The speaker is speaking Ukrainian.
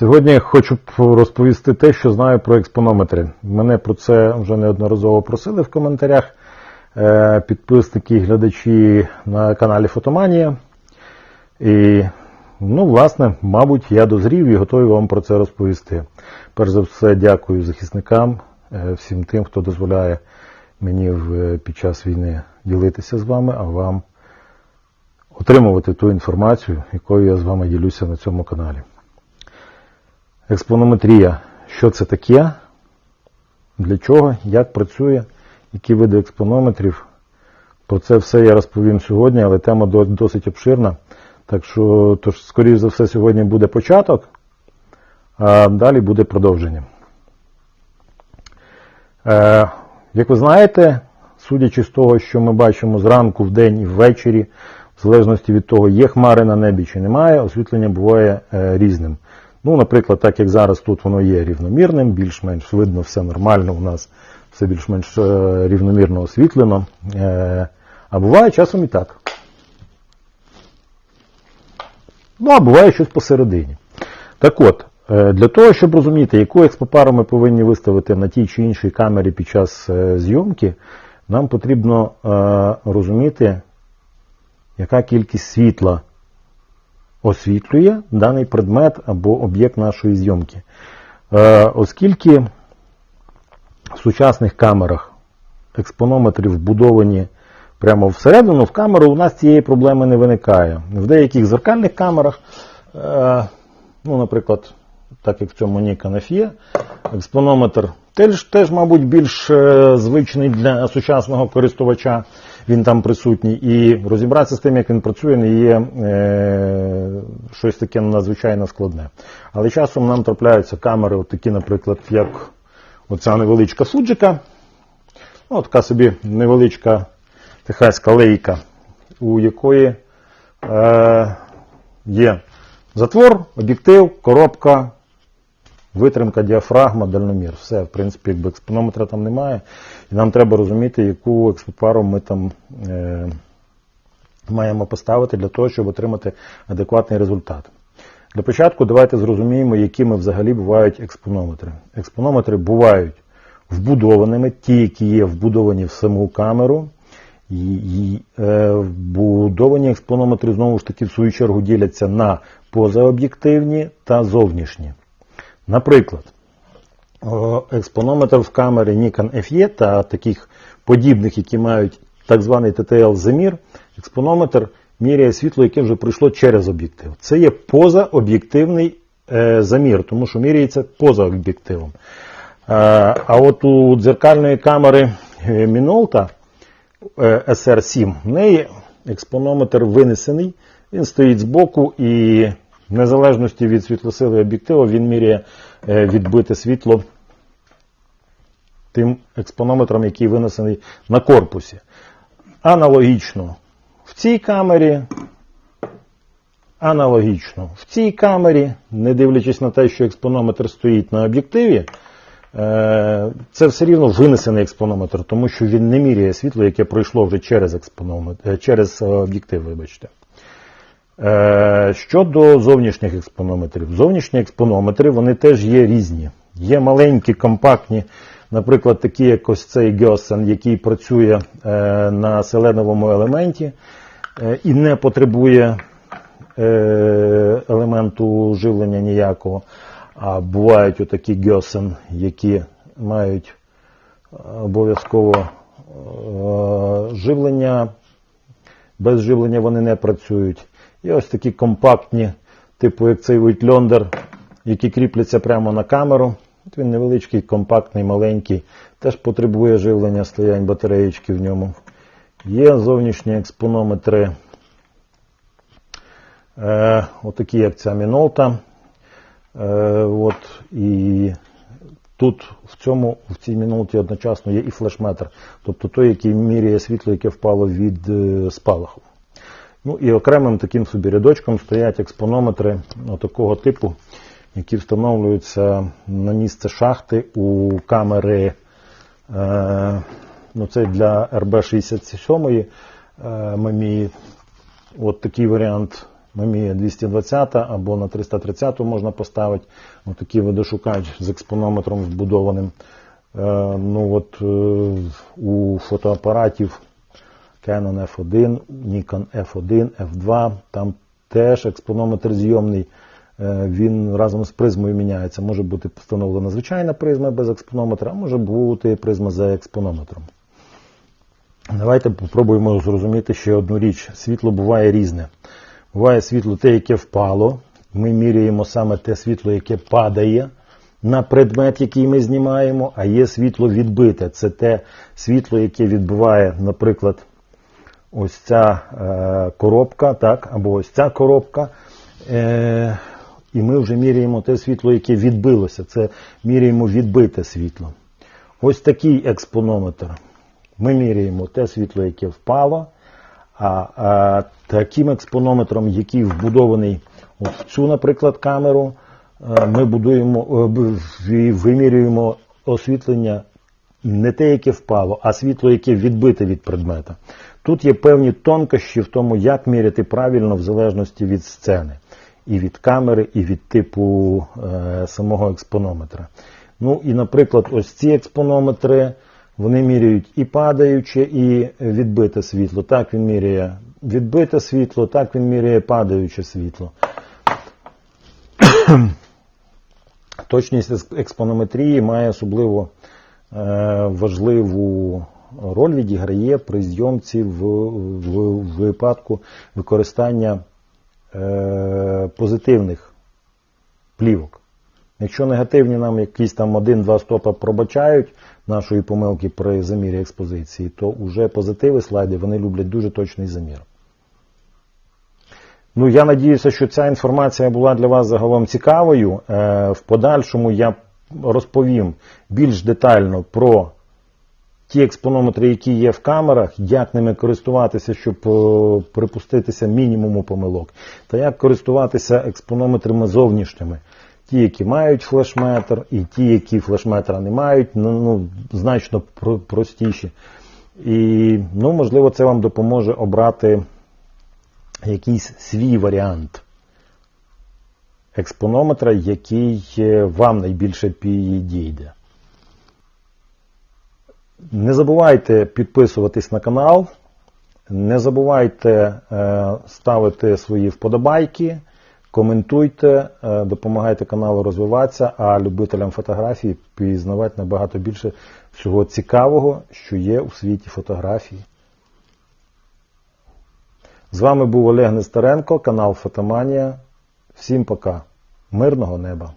Сьогодні хочу розповісти те, що знаю про експонометри. Мене про це вже неодноразово просили в коментарях е, підписники і глядачі на каналі Фотоманія. І, ну, власне, мабуть, я дозрів і готовий вам про це розповісти. Перш за все, дякую захисникам, е, всім тим, хто дозволяє мені під час війни ділитися з вами, а вам отримувати ту інформацію, якою я з вами ділюся на цьому каналі. Експонометрія. Що це таке? Для чого? Як працює? Які види експонометрів? Про це все я розповім сьогодні, але тема досить обширна. Так що, тож, скоріш за все, сьогодні буде початок, а далі буде продовження. Е, як ви знаєте, судячи з того, що ми бачимо зранку, вдень і ввечері, в залежності від того, є хмари на небі чи немає, освітлення буває е, різним. Ну, наприклад, так як зараз тут воно є рівномірним, більш-менш видно, все нормально у нас, все більш-менш е, рівномірно освітлено. Е, а буває часом і так. Ну, а буває щось посередині. Так от, е, для того, щоб розуміти, яку експопару ми повинні виставити на тій чи іншій камері під час зйомки, нам потрібно розуміти, яка кількість світла освітлює даний предмет або об'єкт нашої зйомки. Е, Оскільки в сучасних камерах експонометри вбудовані прямо всередину, в камеру у нас цієї проблеми не виникає. В деяких зеркальних камерах, е, ну, наприклад, так як в цьому Nikon F є, експонометр теж, теж, мабуть, більш е, звичний для сучасного користувача, він там присутній. І розібратися з тим, як він працює, не є е, щось таке надзвичайно складне. Але часом нам трапляються камери, от такі, наприклад, як оця невеличка суджика, ну, така собі невеличка техаська лейка, у якої е, є затвор, об'єктив, коробка, витримка, діафрагма, дальномір. Все, в принципі, якби експонометра там немає. І нам треба розуміти, яку експопару ми там е, маємо поставити для того, щоб отримати адекватний результат. Для початку давайте зрозуміємо, якими взагалі бувають експонометри. Експонометри бувають вбудованими, ті, які є вбудовані в саму камеру. І, е, вбудовані експонометри знову ж таки в свою чергу діляться на позаоб'єктивні та зовнішні. Наприклад, експонометр в камері Nikon FE та таких подібних, які мають так званий TTL-замір, експонометр міряє світло, яке вже пройшло через об'єктив. Це є позаоб'єктивний е, замір, тому що міряється поза об'єктивом. Е, а от у дзеркальної камери е, Minolta е, SR7, в неї експонометр винесений, він стоїть збоку і в незалежності від світлосили об'єктива він міряє е, відбите світло тим експонометром, який винесений на корпусі. Аналогічно в цій камері, аналогічно в цій камері, не дивлячись на те, що експонометр стоїть на об'єктиві, е, це все рівно винесений експонометр, тому що він не міряє світло, яке пройшло вже через е, через об'єктив, вибачте. Е, Щодо зовнішніх експонометрів. Зовнішні експонометри вони теж є різні. Є маленькі, компактні, наприклад, такі як ось цей Гьосен, який працює е, на селеновому елементі е, і не потребує елементу живлення ніякого. А бувають отакі Гьосен, які мають обов'язково живлення. Без живлення вони не працюють. І ось такі компактні, типу як цей Войтльондер, які кріпляться прямо на камеру. От він невеличкий, компактний, маленький, теж потребує живлення, стоять батареєчки в ньому. Є зовнішні експонометри, е, отакі, як ця Мінолта. Е, от, і тут в цьому, в цій мінуті одночасно є і флешметр, тобто той, який міряє світло, яке впало від е, спалаху. Ну і окремим таким собі рядочком стоять експонометри такого типу, які встановлюються на місце шахти у камери. Е, ну Це для РБ-67 е, Мамії. От такий варіант Mamiya 220 або на 330 можна поставити. Отакий видошукач з експонометром вбудованим. Е, ну от е, у фотоапаратів Canon F1, Nikon F1, F2, там теж експонометр зйомний. Е, Він разом з призмою міняється. Може бути встановлена звичайна призма без експонометра, а може бути призма за експонометром. Давайте попробуємо зрозуміти ще одну річ. Світло буває різне. Буває світло те, яке впало. Ми міряємо саме те світло, яке падає на предмет, який ми знімаємо, а є світло відбите. Це те світло, яке відбиває, наприклад, ось ця е, коробка, так, або ось ця коробка. Е, і ми вже міряємо те світло, яке відбилося. Це міряємо відбите світло. Ось такий експонометр. Ми міряємо те світло, яке впало, а, а таким експонометром, який вбудований в цю, наприклад, камеру, е, ми будуємо, е, вимірюємо освітлення не те, яке впало, а світло, яке відбите від предмета. Тут є певні тонкощі в тому, як міряти правильно в залежності від сцени, і від камери, і від типу е, самого експонометра. Ну і, наприклад, ось ці експонометри, вони міряють і падаюче, і відбите світло. Так він міряє відбите світло, так він міряє падаюче світло. Точність експонометрії має особливо е, важливу роль відіграє при зйомці в, в, в випадку використання е, позитивних плівок. Якщо негативні нам якісь там один-два стопа пробачають нашої помилки при замірі експозиції, то вже позитиви слайди вони люблять дуже точний замір. Ну, я надіюся, що ця інформація була для вас загалом цікавою. Е, В подальшому я розповім більш детально про ті експонометри, які є в камерах, як ними користуватися, щоб е, припуститися мінімуму помилок, та як користуватися експонометрами зовнішніми. Ті, які мають флешметр, і ті, які флешметра не мають, ну, ну значно про- простіші. І, ну, можливо, це вам допоможе обрати якийсь свій варіант експонометра, який е, вам найбільше підійде. Не забувайте підписуватись на канал, не забувайте е, ставити свої вподобайки, коментуйте, е, допомагайте каналу розвиватися, а любителям фотографії пізнавати набагато більше всього цікавого, що є у світі фотографії. З вами був Олег Нестеренко, канал Фотоманія. Всім пока. Мирного неба!